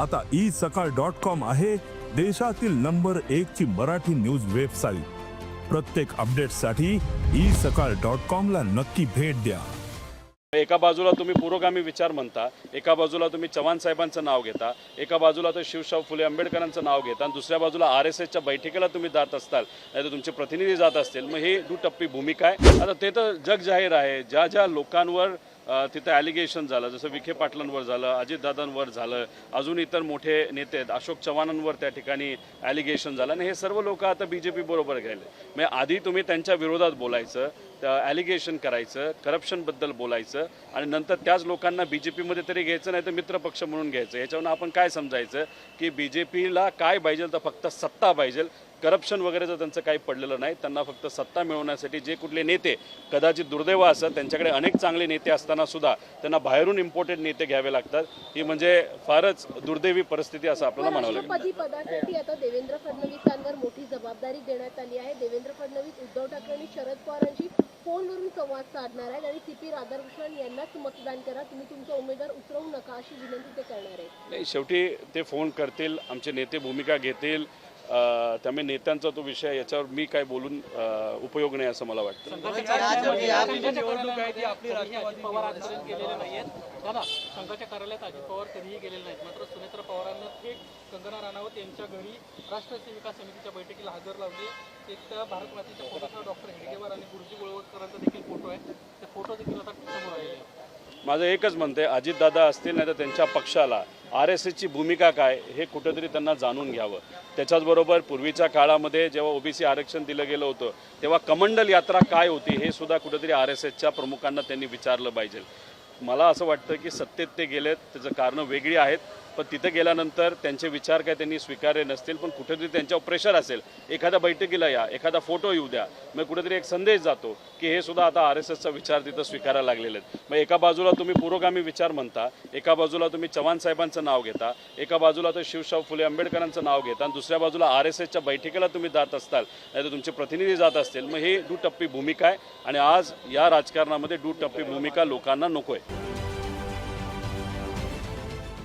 आता ई सकाळ dot com आहे देशातील नंबर एक ची मराठी न्यूज वेबसाईट. प्रत्येक अपडेटसाठी ई सकाळ डॉट कॉम ला नक्की भेट द्या. एका बाजूला तुम्ही पुरोगामी विचार म्हणता एका बाजूला तुम्ही चव्हाण साहेबांचं नाव घेता एका बाजूला तर शिवशाह फुले आंबेडकरांचं नाव घेता आणि दुसऱ्या बाजूला आर एस एसच्या बैठकीला तुम्ही जात असताल नाही तर तुमचे प्रतिनिधी जात असतील मग ही दुटप्पी भूमिका आहे. आता ते तर जग जाहीर आहे. ज्या ज्या लोकांवर तिथं ॲलिगेशन झालं जसं विखे पाटलांवर झालं अजितदादांवर झालं अजून इतर मोठे नेते आहेत अशोक चव्हाणांवर त्या ठिकाणी ॲलिगेशन झालं. आणि हे सर्व लोक आता बी जे पीबरोबर गेले. म्हणजे आधी तुम्ही त्यांच्या विरोधात बोलायचं ॲलिगेशन करायचं करप्शनबद्दल बोलायचं आणि नंतर त्याच लोकांना बी जे पीमध्ये तरी घ्यायचं नाही तर मित्रपक्ष म्हणून घ्यायचं. याच्यावरून आपण काय समजायचं की बी जे पीला काय पाहिजे तर फक्त सत्ता पाहिजे. करप्शन वगैरेचं त्यांचं काही पडलेलं नाही. त्यांना फक्त सत्ता मिळवण्यासाठी जे कुठले नेते कदाचित दुर्दैव असतात त्यांच्याकडे अनेक चांगले नेते असताना सुद्धा त्यांना बाहेरून इम्पोर्टेड नेते घ्यावे लागतात. ही म्हणजे फारच दुर्दैवी परिस्थिती असं आपल्याला म्हणावं लागेल. पदासाठी आता देवेंद्र फडणवीसांवर मोठी जबाबदारी देण्यात आली आहे. देवेंद्र फडणवीस उद्धव ठाकरे आणि शरद पवारांशी फोनवरून संवाद साधणार आहेत आणि सी पी राधाकृष्णन यांनाच मतदान करा. तुम्ही तुमचा उमेदवार उतरवू नका अशी विनंती ते करणार आहेत. नाही शेवटी ते फोन करतील आमचे नेते भूमिका घेतील. त्यामुळे नेत्यांचा तो विषय याच्यावर मी काय बोलून उपयोग नाही असं मला वाटतं. ती संघाच्या कार्यालयात अजित पवार कधीही गेलेले नाहीत. मात्र सुनेत्र पवारांना थेट कंगना राणावत यांच्या घरी राष्ट्र सेविका समितीच्या बैठकीला हजर लावले. एक तर भारत मातेच्या फोटोसह डॉक्टर हेडगेवार आणि गुरुजी गोळवतकरांचा देखील फोटो आहे. ते फोटो देखील आता समोर आलेले आहेत माझं एकच म्हणते अजितदादा असतील नाही तर त्यांच्या पक्षाला आर एस एसची भूमिका काय हे कुठेतरी त्यांना जाणून घ्यावं. त्याच्याचबरोबर पूर्वीच्या काळामध्ये जेव्हा ओबीसी आरक्षण दिलं गेलं होतं तेव्हा कमंडल यात्रा काय होती हे सुद्धा कुठेतरी आर एस एसच्या प्रमुखांना त्यांनी विचारलं पाहिजे. मला असं वाटतं की सत्तेत ते गेलेत त्याचं कारणं वेगळी आहेत. पण तिथे गेल्यानंतर त्यांचे विचार काय त्यांनी स्वीकारले नसतील पण कुठेतरी त्यांच्यावर प्रेशर असेल. एखाद्या बैठकीला या एखादा फोटो येऊ द्या. मग कुठेतरी एक संदेश जातो की हे सुद्धा आता आर एस एसचा विचार तिथं स्वीकारायला लागलेले आहेत. मग एका बाजूला तुम्ही पुरोगामी विचार म्हणता एका बाजूला तुम्ही चव्हाण साहेबांचं नाव घेता एका बाजूला तर शिवशाहू फुले आंबेडकरांचं नाव घेता आणि दुसऱ्या बाजूला आर एस एसच्या बैठकीला तुम्ही जात असताल नाही तर तुमचे प्रतिनिधी जात असतील. मग ही दुटप्पी भूमिका आहे आणि आज या राजकारणामध्ये दुटप्पी भूमिका लोकांना नको आहे